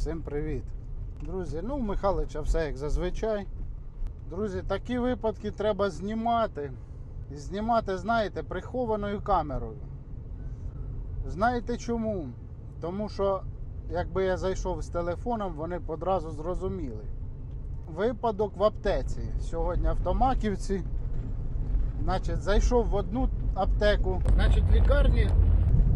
Всім привіт. Друзі, ну у Михайлича все як зазвичай. Друзі, такі випадки треба знімати. І знімати, знаєте, прихованою камерою. Знаєте чому? Тому що, якби я зайшов з телефоном, вони б одразу зрозуміли. Випадок в аптеці. Сьогодні в Томаківці. Значить, зайшов в одну аптеку. Значить, лікарні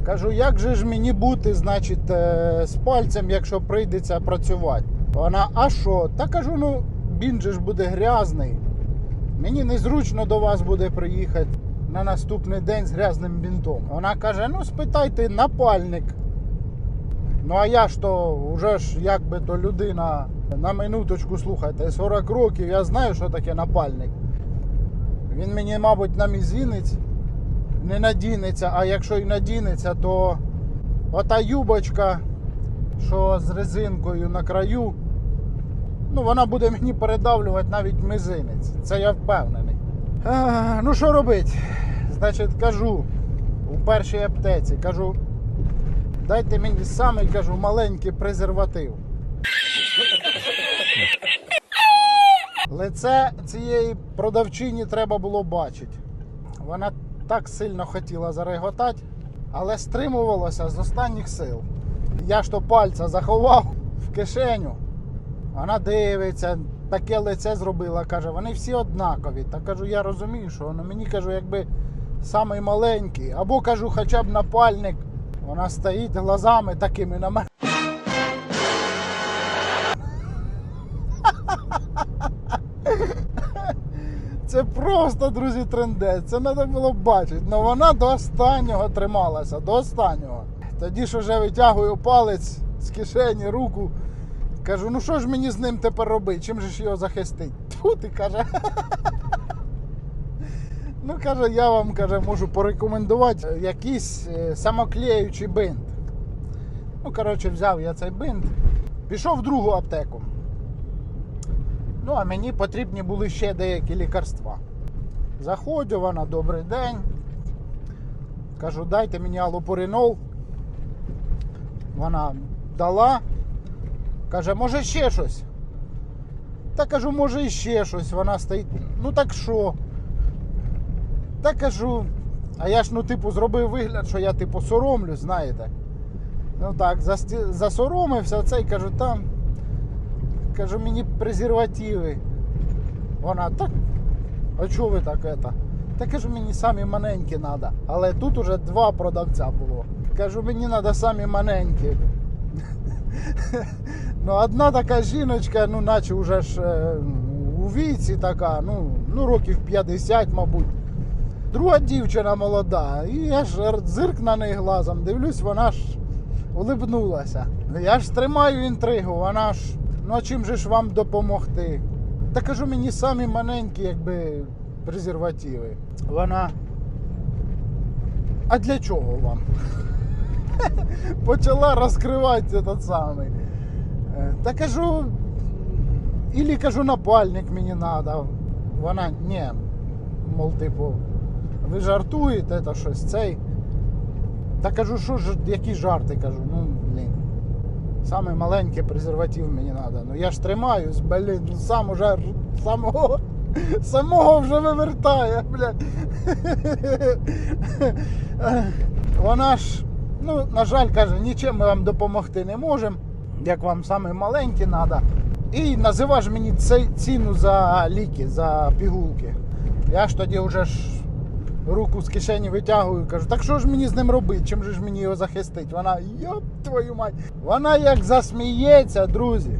Кажу, як же ж мені бути, значить, е, з пальцем, якщо прийдеться працювати? Вона, а що? Та кажу, ну він же ж буде грязний. Мені незручно до вас буде приїхати на наступний день з грязним бінтом. Вона каже: ну спитайте напальник. Ну а я ж то вже ж якби то людина на минуточку слухайте, 40 років, я знаю, що таке напальник. Він мені, мабуть, на мізинець не надінеться, а якщо і надінеться, то ота юбочка, що з резинкою на краю, ну вона буде мені передавлювати навіть мизинець. Це я впевнений. А, ну що робити? Значить, кажу у першій аптеці, кажу, дайте мені самий кажу, маленький презерватив. Лице цієї продавчині треба було бачити. Вона так сильно хотіла зареготати, але стримувалася з останніх сил. Я ж то пальця заховав в кишеню. Вона дивиться, таке лице зробила, каже, вони всі однакові. Та кажу, я розумію, що ну, мені кажу, якби самий маленький, або кажу, хоча б напальник. Вона стоїть глазами такими на мене. Це просто, друзі, трендець. Це треба було бачити. Ну вона до останнього трималася, до останнього. Тоді ж вже витягую палець з кишені, руку. Кажу, ну що ж мені з ним тепер робити? Чим же ж його захистити? Тьфу, ти каже. Ну, каже, я вам каже, можу порекомендувати якийсь е, самоклеючий бинт. Ну, коротше, взяв я цей бинт, пішов в другу аптеку. Ну, а мені потрібні були ще деякі лікарства. Заходжу вона, добрий день. Кажу, дайте мені алопуринол. Вона дала. Каже, може ще щось. Та кажу, може ще щось. Вона стоїть. Ну так що? Та кажу, а я ж ну, типу, зробив вигляд, що я типу соромлюсь, знаєте. Ну так, засоромився це і кажу, там. Кажу, мені презервативи. Вона, так, а чого ви так это? Та кажу, мені самі маленькі треба. Але тут уже два продавця було. Кажу, мені треба самі маленькі. Ну, одна така жіночка, ну, наче вже ж е, у віці така, ну, ну, років 50, мабуть. Друга дівчина молода. І я ж зирк на неї глазом, дивлюсь, вона ж улибнулася. Я ж тримаю інтригу, вона ж, ну а чим же ж вам допомогти? Та кажу, мені самі маленькі, якби презервативи. Вона. А для чого вам? Почала розкривати этот самий. Е, Та кажу, ілі кажу, напальник мені треба. Вона, ні, мол, типу, ви жартуєте, це щось цей. Та кажу, що ж, які жарти, кажу, ну. Саме маленький презерватив мені треба. Ну я ж тримаюсь, блін, ну сам уже самого, самого вже вивертає, блядь. Вона ж, ну, на жаль, каже, нічим ми вам допомогти не можемо, як вам саме маленькі треба. І називаш мені ціну за ліки, за пігулки. Я ж тоді вже ж руку з кишені витягую, кажу, так що ж мені з ним робити? Чим же ж мені його захистить? Вона, йоп твою мать, вона як засміється, друзі.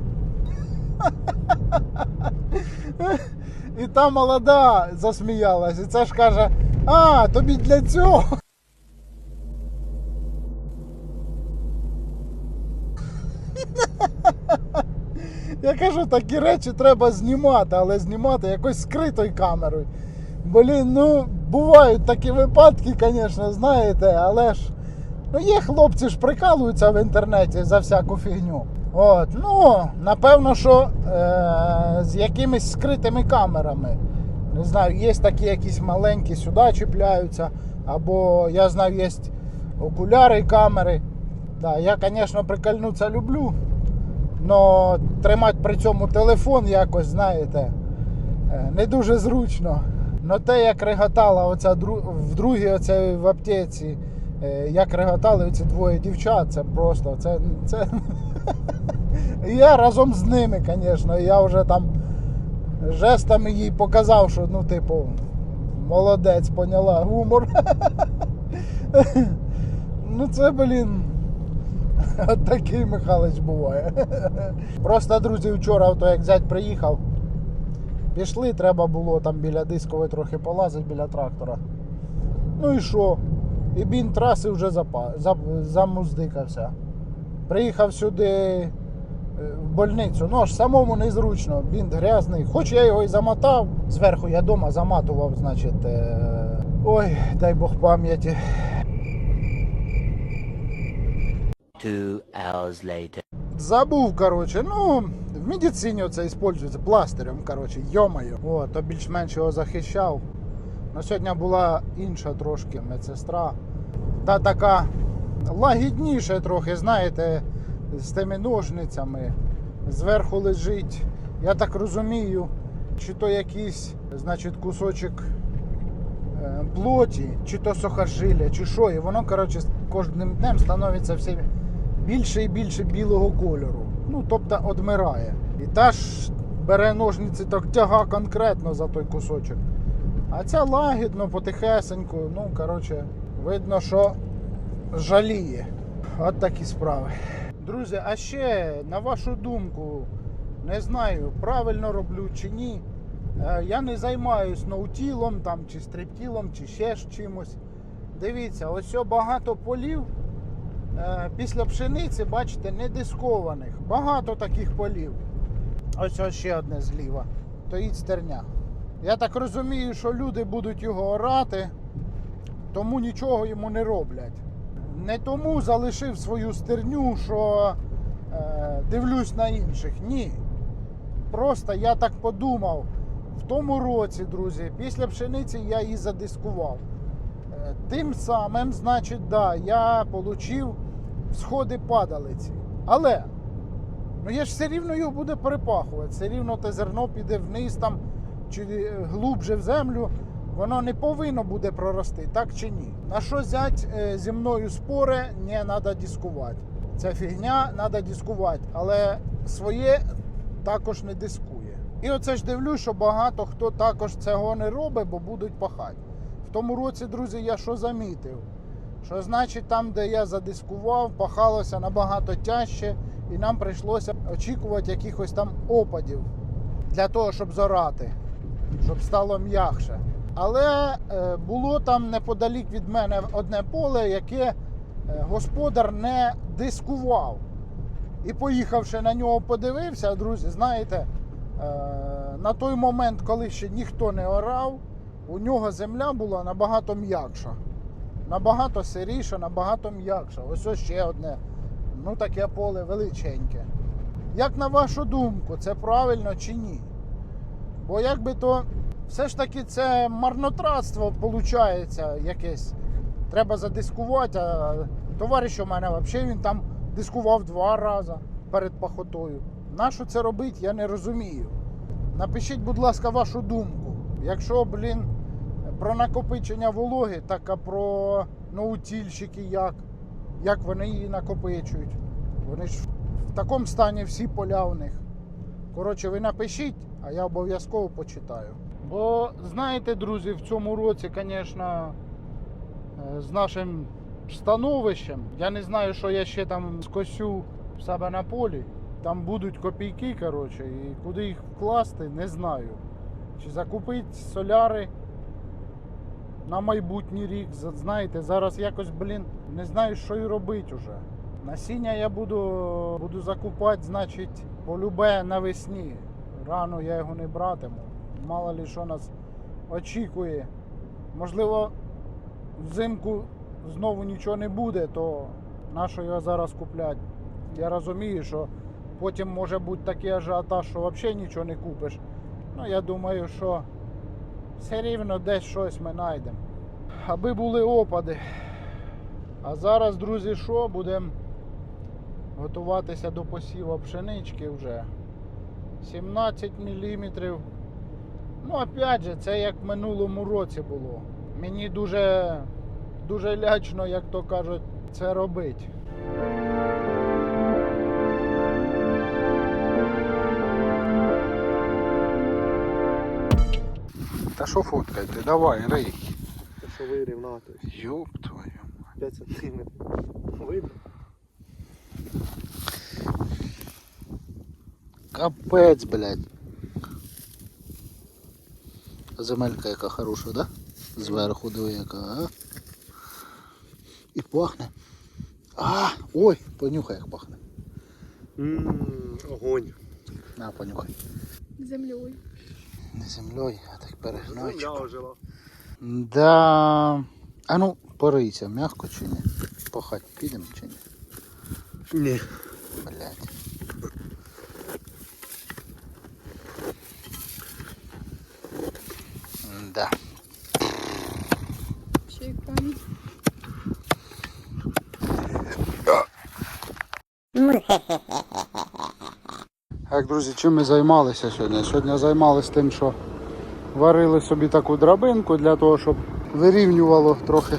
І та молода засміялась, і це ж каже, а, тобі для цього. Я кажу, такі речі треба знімати, але знімати якось скритою камерою. Блін, ну бувають такі випадки, звісно, знаєте, але ж ну, є хлопці ж прикалуються в інтернеті за всяку фігню. От, ну, напевно, що е- з якимись скритими камерами. Не знаю, є такі якісь маленькі сюди чіпляються. Або я знаю, є окуляри і камери. Да, я, звісно, прикольнутися люблю. Но тримати при цьому телефон якось, знаєте, е, не дуже зручно. Но те, як реготала оця в другій оцій в аптеці, е, як реготали ці двоє дівчат, це просто це. це... Я разом з ними, звісно, я вже там жестами їй показав, що ну, типу, молодець, поняла гумор. Ну це, блін. От такий Михайлович буває. Просто, друзі, вчора, ото як зять приїхав, пішли, треба було там біля дискової трохи полазити біля трактора. Ну і що? І бін траси вже замуздикався. Приїхав сюди е, в больницю. Ну аж самому незручно, бінт грязний. Хоч я його і замотав, зверху я вдома заматував, значить. Е... Ой, дай Бог пам'яті. Two hours later. Забув, короче, ну, в медицині це использується пластирем, короче, йомаю. О, то більш-менш його захищав. Ну, сьогодні була інша трошки медсестра. Та така лагідніша трохи, знаєте, з тими ножницями. Зверху лежить, я так розумію, чи то якийсь, значить, кусочок е, плоті, чи то сухожилля, чи що. І воно, коротше, з кожним днем становиться все більше і більше білого кольору. Ну, тобто одмирає. І та ж бере ножниці, так тяга конкретно за той кусочок. А ця лагідно, потихесеньку, ну, коротше, видно, що жаліє. От такі справи. Друзі, а ще, на вашу думку, не знаю, правильно роблю чи ні. Е, Я не займаюсь ноутілом там, чи стриптілом, чи ще чимось. Дивіться, ось багато полів після пшениці, бачите, не дискованих. Багато таких полів. Ось ось ще одне зліва. Стоїть стерня. Я так розумію, що люди будуть його орати, тому нічого йому не роблять. Не тому залишив свою стерню, що е, дивлюсь на інших. Ні. Просто я так подумав. В тому році, друзі, після пшениці я її задискував. Е, Тим самим, значить, да, я отримав сходи падалиці. Але ну я ж все рівно його буде перепахувати. Все рівно те зерно піде вниз там чи е, глубже в землю. Воно не повинно буде прорости, так чи ні? На що зять е, зі мною споре, не треба дискувати. Ця фігня треба дискувати, але своє також не дискує. І оце ж дивлюсь, що багато хто також цього не робить, бо будуть пахати. В тому році, друзі, я що замітив? Що значить там, де я задискував, пахалося набагато тяжче, і нам прийшлося очікувати якихось там опадів для того, щоб зорати, щоб стало м'якше. Але е, було там неподалік від мене одне поле, яке е, господар не дискував. І поїхавши на нього, подивився, друзі, знаєте, е, на той момент, коли ще ніхто не орав, у нього земля була набагато м'якша. Набагато сиріша, набагато м'якша. Ось ось ще одне. Ну таке поле величеньке. Як на вашу думку, це правильно чи ні? Бо якби то все ж таки це марнотратство виходить якесь. Треба задискувати, а товариш у мене взагалі він там дискував два рази перед пахотою. Нащо це робити, я не розумію. Напишіть, будь ласка, вашу думку. Якщо, блін, про накопичення вологи, так а про наутільщики як? Як вони її накопичують? Вони ж в такому стані всі поля у них. Коротше, ви напишіть, а я обов'язково почитаю. Бо знаєте, друзі, в цьому році, звісно, е, з нашим становищем, я не знаю, що я ще там скосю в себе на полі. Там будуть копійки, коротше, і куди їх вкласти, не знаю. Чи закупити соляри на майбутній рік. Знаєте, зараз якось, блін, не знаю, що і робити вже. Насіння я буду, буду закупати, значить, полюбе навесні. Рано я його не братиму. Мало ли що нас очікує. Можливо, взимку знову нічого не буде, то на що його зараз купляти? Я розумію, що потім може бути такий ажіотаж, що взагалі нічого не купиш. Ну, я думаю, що все рівно десь щось ми знайдемо. Аби були опади. А зараз, друзі, що будемо готуватися до посіву пшенички вже. 17 мм. Ну, опять же, це як в минулому році було. Мені дуже, дуже лячно, як то кажуть, це робити. Та що фоткайте, давай, рий. Те, що вирів на то. Ёб твою. 5 сантиметрів. Видно? Капець, блядь. Земелька яка хороша, да? Зверху диви яка, а? І пахне. А, ой, понюхай, як пахне. Ммм, огонь. На, понюхай. землею. Не землею, а так Земля перегнойчиком. ожила. Да. А ну, порийся, м'яко чи ні? Пахать підемо чи ні? Ні. Блядь. Да. Ще й камінь. Так, друзі, чим ми займалися сьогодні? Сьогодні займалися тим, що варили собі таку драбинку для того, щоб вирівнювало трохи.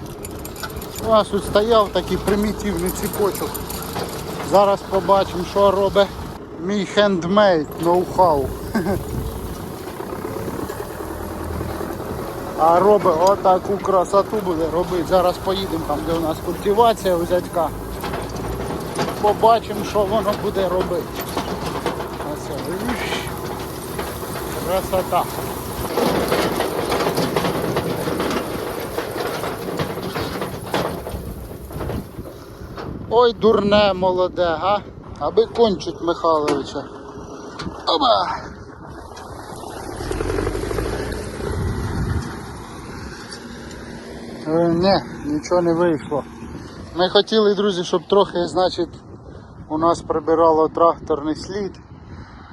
У нас тут стояв такий примітивний ціпочок. Зараз побачимо, що робить мій хендмейд ноу-хау. А робить отаку красоту буде робити. Зараз поїдемо там, де у нас культивація у зятька. Побачимо, що воно буде робити. Оце, виш. Красота. Ой, дурне молоде, га? Аби кончить Михайловича. Оба! Е, Ні, нічого не вийшло. Ми хотіли, друзі, щоб трохи, значить, у нас прибирало тракторний слід.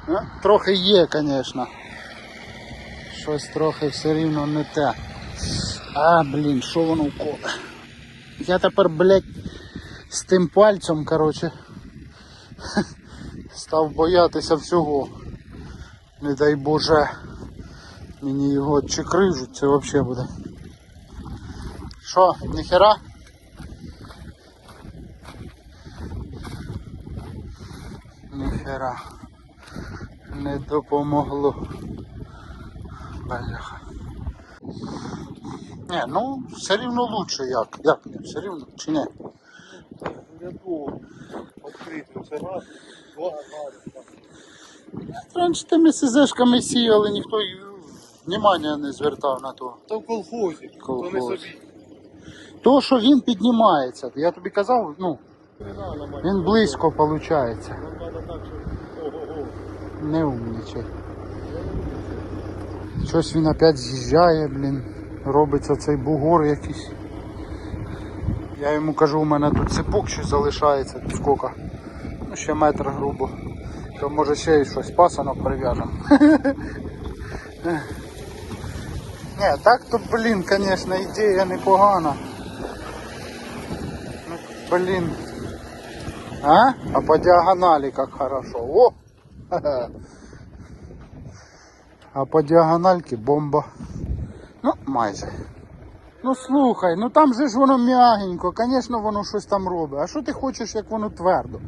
Ну, трохи є, звісно. Щось трохи все рівно не те. А, блін, що воно вколе? Я тепер, блядь, з тим пальцем, коротше, став боятися всього. Не дай Боже, мені його чи крижуть, це взагалі буде. Що, ніхера? Ніхера. Не допомогло. Бляха. Не, ну все рівно лучше як. Як не? Все рівно чи ні? Ряду відкритим. Це раз, два, раз. Раніше тими СЗшками сіяли, ніхто внимання не звертав на то. Та в колхозі. То не собі. То, що він піднімається, я тобі казав, ну, він близько виходить. Не умнічай. Щось він опять з'їжджає, блін. Робиться цей бугор якийсь. Я йому кажу, у мене тут цепок ще залишається, скільки? Ну ще метр грубо. То може ще й щось пасанок прив'яжемо. Ні, так то, блін, звісно, ідея непогана. Ну, блін. А? А по диагонали как хорошо. О! А по діагональки бомба. Ну, майже. Ну слухай, ну там же ж воно м'ягенько, звісно, воно щось там робить. А що ти хочеш, як воно твердо?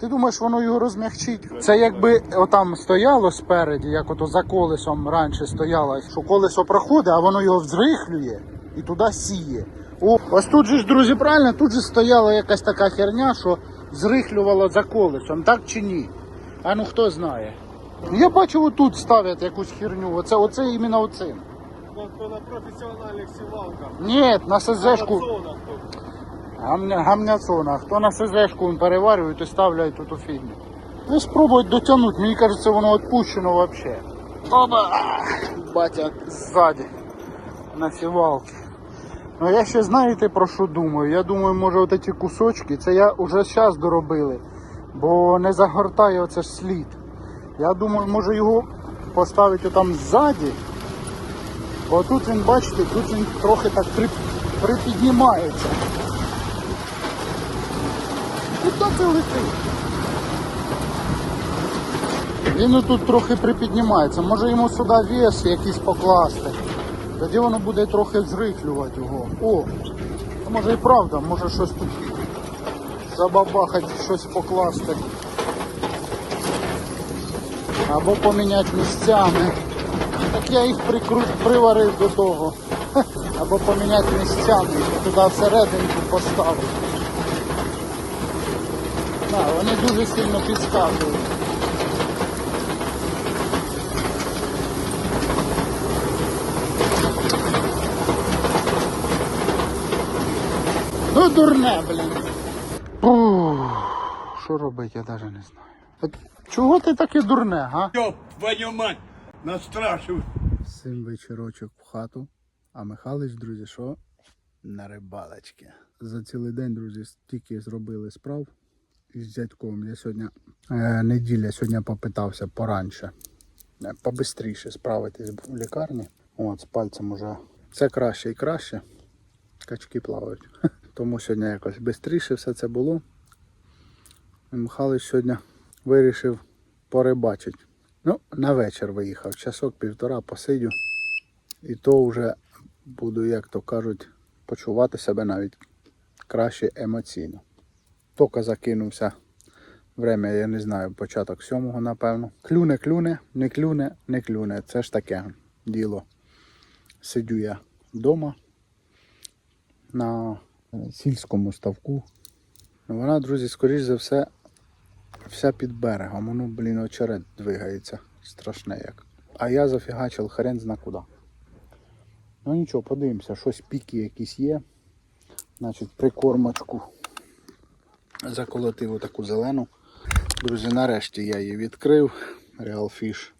Ти думаєш, воно його розмягчить? Це якби отам стояло спереді, як ото за колесом раніше стояло, що колесо проходить, а воно його взрихлює і туди сіє. О, ось тут же ж, друзі, правильно, тут же стояла якась така херня, що зрихлювала за колесом, так чи ні? А ну хто знає. Я бачу, отут ставлять якусь херню. Оце, оце іменно оцим. Ну, на професіональних сівалках. Ні, на СЗшку. Гамня, гамняцона. Хто на СЗшку він переварює, то ставляють тут у фільмі. Ви спробують дотягнути, мені кажеться, воно відпущено взагалі. Оба! Батя ззаді. На сівалки. Ну я ще знаєте про що думаю? Я думаю, може от ці кусочки, це я вже зараз доробили, бо не загортає оце ж слід. Я думаю, може його поставити там ззаді. Бо тут він, бачите, тут він трохи так при, припіднімається. Куди ти летиш? Він тут трохи припіднімається. Може йому сюди вес якийсь покласти. Тоді воно буде трохи зрихлювати його. О! може і правда, може щось тут забабахати, щось покласти. Або поміняти місцями. Так я їх прикру... приварив до того. Або поміняти місцями, туди всерединку поставити. Да, вони дуже сильно підскакують. Ну дурне, блін. Що робити, я навіть не знаю. Чого ти таке дурне, га? Ёб твою мать, настрашив. Сим вечорочок в хату. А Михайлович, друзі, що? На рибалочки. За цілий день, друзі, стільки зробили справ із дядьком. Я сьогодні е, неділя, сьогодні попитався пораньше. е, Побистріше справитись в лікарні. От, з пальцем уже все краще і краще. Качки плавають. Тому сьогодні якось швидше все це було. І Михайлович сьогодні вирішив порибачити. Ну, на вечір виїхав, часок півтора посидю. І то вже буду, як то кажуть, почувати себе навіть краще емоційно. Тока закинувся. Время, я не знаю, початок сьомого, напевно. Клюне, клюне, не клюне, не клюне. Це ж таке діло. Сидю я вдома на сільському ставку. Вона, друзі, скоріш за все, вся під берегом. Воно, блін, очерет двигається. Страшне як. А я зафігачив хрен зна куди. Ну нічого, подивимося, щось піки якісь є. Значить, прикормочку заколотив отаку зелену. Друзі, нарешті я її відкрив. Real Fish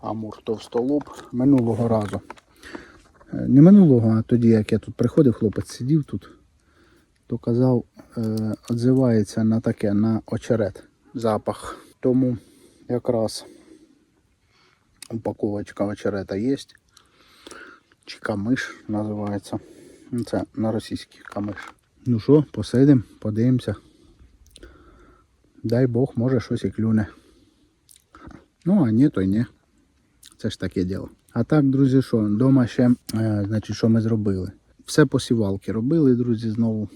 Амур Товстолоб. Минулого разу. Е, Не минулого, а тоді, як я тут приходив, хлопець сидів тут, то казав, е, відзивається на таке, на очерет запах. Тому якраз упаковочка очерета є. Чи камиш називається. Це на російський камиш. Ну що, посидимо, подивимося. Дай Бог, може щось і клюне. Ну, а ні, то й ні. Це ж таке діло. А так, друзі, що, вдома ще, е, значить, що ми зробили? Все посівалки робили, друзі, знову.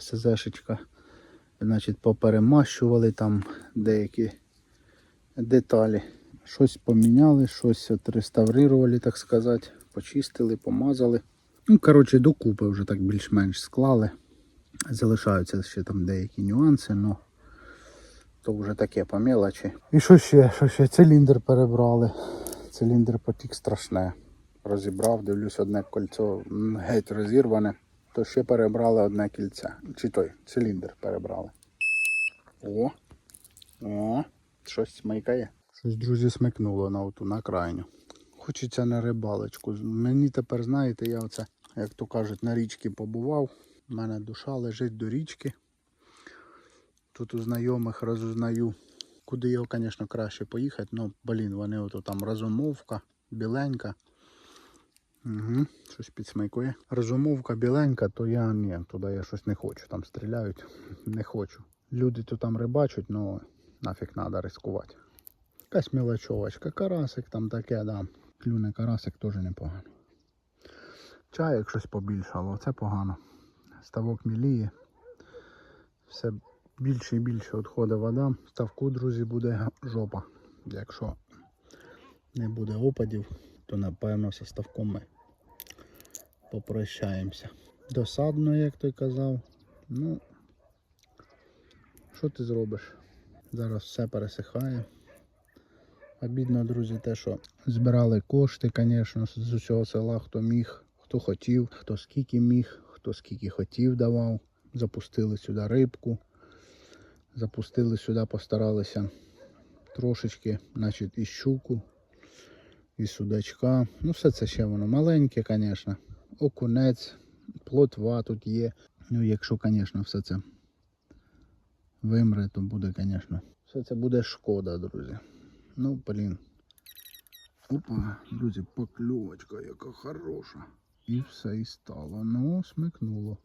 СЗшечка. Значить, поперемащували там деякі деталі. Щось поміняли, щось отреставрували, так сказати. Почистили, помазали. Ну, коротше, докупи вже так більш-менш склали. Залишаються ще там деякі нюанси, але то вже таке по мелочі. І що ще? Що ще? Циліндр перебрали. Циліндр потік страшне. Розібрав, дивлюсь, одне кольцо геть розірване. То ще перебрали одне кільце. Чи той циліндр перебрали. О! О! Щось смикає. Щось, друзі, смикнуло на оту на крайню. Хочеться на рибалочку. Мені тепер, знаєте, я оце, як то кажуть, на річці побував. У мене душа лежить до річки. Тут у знайомих розузнаю. Куди його, звісно, краще поїхати. Ну, блін, вони ото там розумовка, біленька. Угу, щось підсмайкує. Розумовка біленька, то я ні, туди я щось не хочу. Там стріляють. Не хочу. Люди то там рибачать, ну нафіг треба ризикувати. Якась мілочовочка, карасик там таке, да. Клюне карасик теж непогано. Чаєк щось побільшало, це погано. Ставок міліє. Все більше і більше відходить вода. Ставку, друзі, буде жопа. Якщо не буде опадів, то напевно зі ставком ми попрощаємося. Досадно, як той казав. Ну, що ти зробиш? Зараз все пересихає. Обідно, друзі, те, що збирали кошти, звісно, з усього села, хто міг, хто хотів, хто скільки міг, хто скільки хотів давав. Запустили сюди рибку. Запустили сюди, постаралися трошечки, значить, і щуку, і судачка. Ну, все це ще воно маленьке, звісно. Окунець, плотва тут є. Ну, якщо, звісно, все це вимре, то буде, звісно. Все це буде шкода, друзі. Ну, блін. Опа, друзі, покльовочка яка хороша. І все і стало. Ну, смикнуло.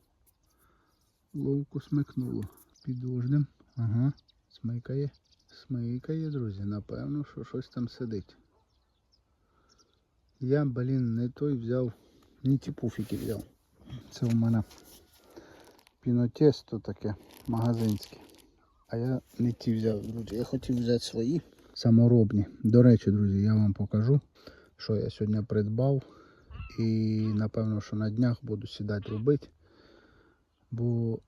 Ловко смикнуло. Підождем. Ага, смикає. Смикає, друзі, напевно, що щось там сидить. Я, блін, не той взяв, не ті пуфіки взяв. Це у мене пінотесто таке магазинське. А я не ті взяв, друзі. Я хотів взяти свої саморобні. До речі, друзі, я вам покажу, що я сьогодні придбав. І напевно, що на днях буду сідати робити. Бо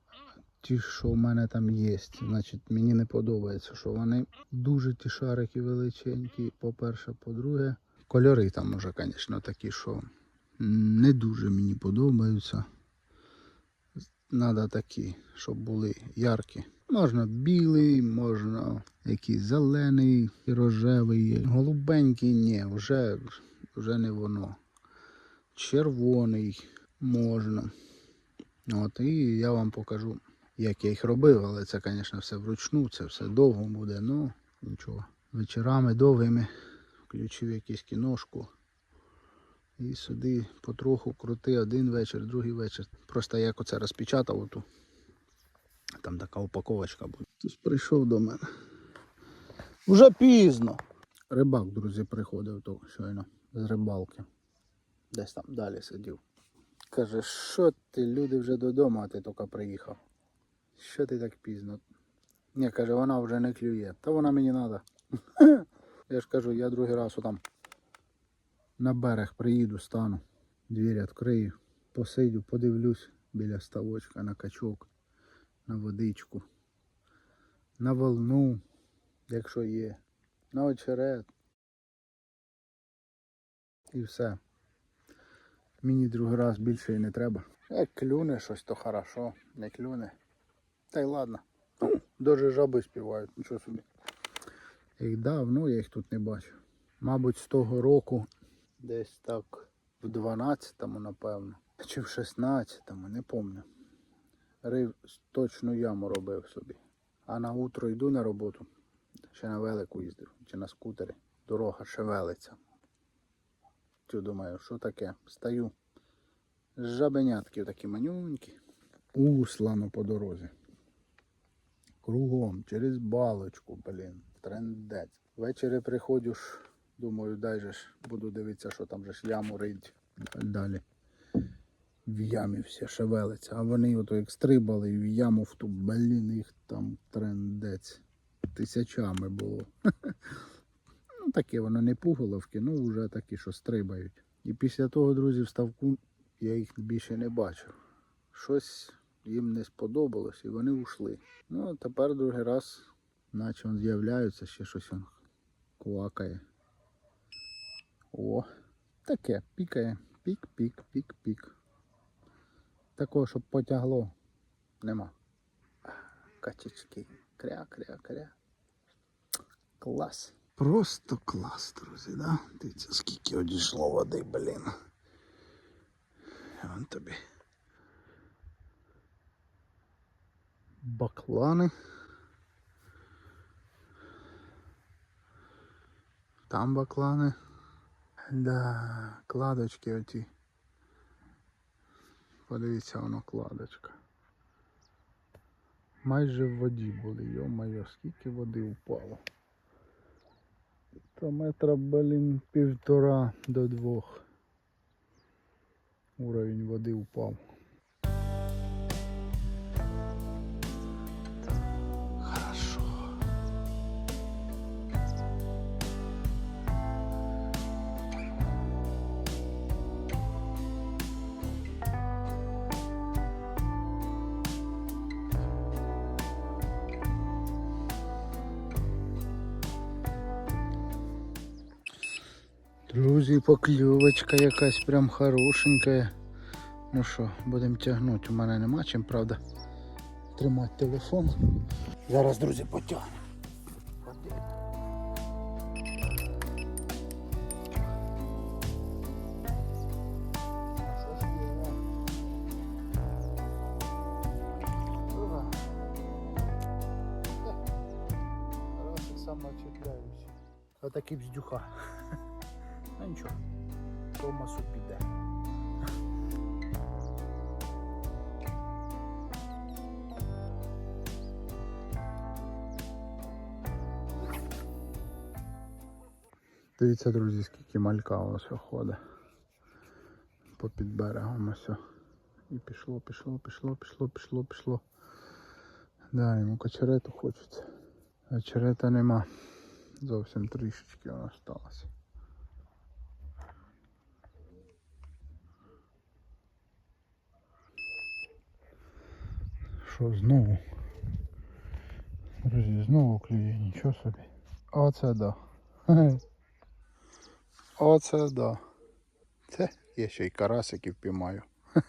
ті, що в мене там є, значить мені не подобається, що вони дуже ті шарики величенькі. По-перше, по-друге, кольори там уже, звісно, такі, що не дуже мені подобаються. Надо такі, щоб були яркі. Можна білий, можна якийсь зелений, рожевий, голубенький, ні, вже, вже не воно. Червоний можна. От, і я вам покажу, як я їх робив, але це, звісно, все вручну, це все довго буде, ну нічого. Вечорами довгими включив якусь кіношку. І сюди потроху крути один вечір, другий вечір. Просто як оце розпечатав оту. Там така упаковочка буде. Хтось прийшов до мене. Уже пізно. Рибак, друзі, приходив то щойно з рибалки. Десь там далі сидів. Каже, що ти, люди вже додому, а ти тільки приїхав. Що ти так пізно? Ні, каже, вона вже не клює. Та вона мені треба. Я ж кажу, я другий раз отам на берег приїду, стану, двері відкрию, посидю, подивлюсь біля ставочка на качок, на водичку, на волну, якщо є, на очерет. І все. Мені другий раз більше і не треба. Як клюне щось, то хорошо, не клюне. Та й ладно. Ну, Даже жаби співають, нічого собі. Їх давно я їх тут не бачу. Мабуть, з того року десь так в 12-му, напевно. Чи в 16-му, не пам'ятаю. Рив точну яму робив собі. А на утро йду на роботу. Ще на велику їздив, чи на скутері. Дорога шевелиться. Тю думаю, що таке? Стаю. Жабенятки такі манюнькі. Услано по дорозі. Кругом, через балочку, блін, трендець. Ввечері приходжу ж, думаю, дай же ж буду дивитися, що там же ж яму рить. Далі. В ямі все шевелиться. А вони ото як стрибали і в яму в ту, блін, їх там трендець. Тисячами було. Ну, таке воно не пуголовки, ну вже такі, що стрибають. І після того, друзі, в ставку я їх більше не бачив. Щось їм не сподобалось і вони ушли. Ну, а тепер другий раз, наче він з'являється, ще щось він квакає. О, таке, пікає. Пік, пік, пік, пік. Такого, щоб потягло, нема. Качечки. Кря, кря, кря. Клас. Просто клас, друзі, да? Дивіться, скільки одійшло води, блін. Вон тобі. Баклани. Там баклани. Да, кладочки оті. Подивіться, воно кладочка. Майже в воді були, йо-моє, скільки води впало. То метра, блін, півтора до двох. Уровень води впав. Друзі, покльовочка якась прям хорошенька. Ну що, будемо тягнути. У мене нема чим, правда, тримати телефон. Зараз, друзі, потягнемо. Отакий бздюха. Нічого, Томасу піде. Дивіться, друзі, скільки малька ось ходить. По під берегом ось. І пішло, пішло, пішло, пішло, пішло, пішло. Да, йому кочерету хочеться. А черета нема. Зовсім трішечки воно сталося. Що знову? Друзі, знову клює, нічого собі. Оце да. Оце да. Це я ще й карасиків піймаю.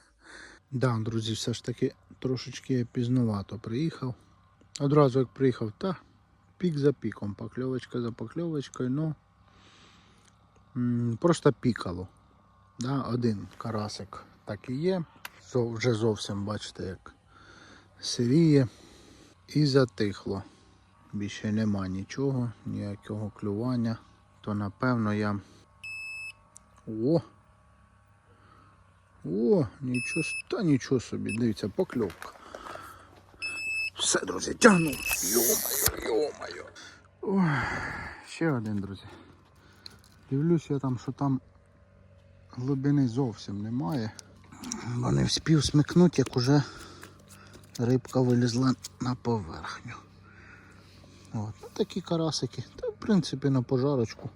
Да, друзі, все ж таки трошечки я пізновато приїхав. Одразу як приїхав, та пік за піком, покльовочка за покльовочкою, ну просто пікало. Да, один карасик так і є. Вже зовсім бачите, як сиріє і затихло. Більше нема нічого, ніякого клювання. То напевно я. О! О, нічого, та нічого собі, дивіться, покльовка. Все, друзі, тягну. Йо-моє, йо-моє. Ще один, друзі. Дивлюсь я там, що там глибини зовсім немає. Бо не вспів смикнути, як уже рибка вилізла на поверхню. От. Ну, такі карасики. Та, в принципі, на пожарочку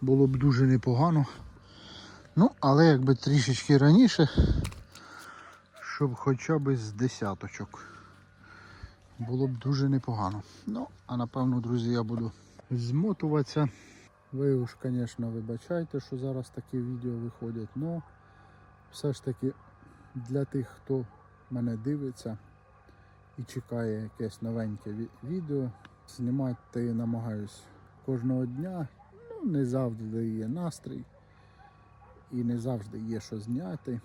було б дуже непогано. Ну, але якби трішечки раніше, щоб хоча б з десяточок. Було б дуже непогано. Ну, а напевно, друзі, я буду змотуватися. Ви уж, звісно, вибачайте, що зараз такі відео виходять, але все ж таки для тих, хто мене дивиться і чекає якесь новеньке відео, знімати намагаюсь кожного дня. Ну, не завжди є настрій і не завжди є що зняти.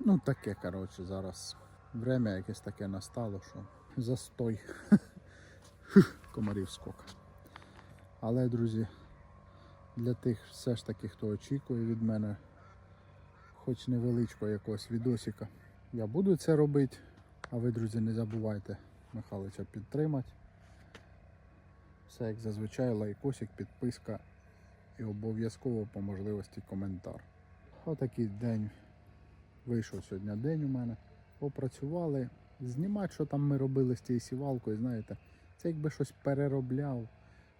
Ну, таке, коротше, зараз время якесь таке настало, що застой. Комарів скока. Але, друзі, для тих все ж таки, хто очікує від мене хоч невеличкого якогось відосика, я буду це робити. А ви, друзі, не забувайте Михайловича підтримати. Все як зазвичай, лайкосик, підписка і обов'язково по можливості коментар. Отакий день вийшов сьогодні день у мене. Попрацювали. Знімати, що там ми робили з цією сівалкою, знаєте, це якби щось переробляв,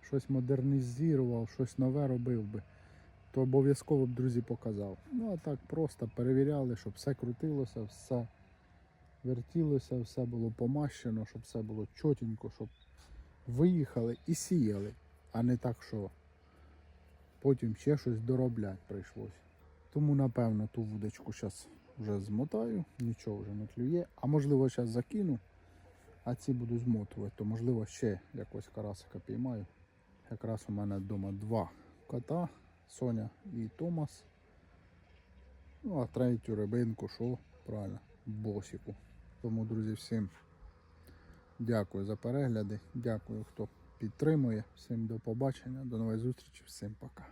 щось модернізував, щось нове робив би, то обов'язково б друзі показав. Ну а так просто перевіряли, щоб все крутилося, все вертілося, все було помащено, щоб все було чотенько, щоб виїхали і сіяли, а не так, що потім ще щось доробляти прийшлось. Тому, напевно, ту вудочку зараз вже змотаю, нічого вже не клює. А можливо, зараз закину, а ці буду змотувати, то можливо ще якось карасика піймаю. Якраз у мене вдома два кота, Соня і Томас. Ну, а третю рибинку, що правильно, босіку. Тому, друзі, всім дякую за перегляди. Дякую, хто підтримує. Всім до побачення, до нової зустрічі, всім пока.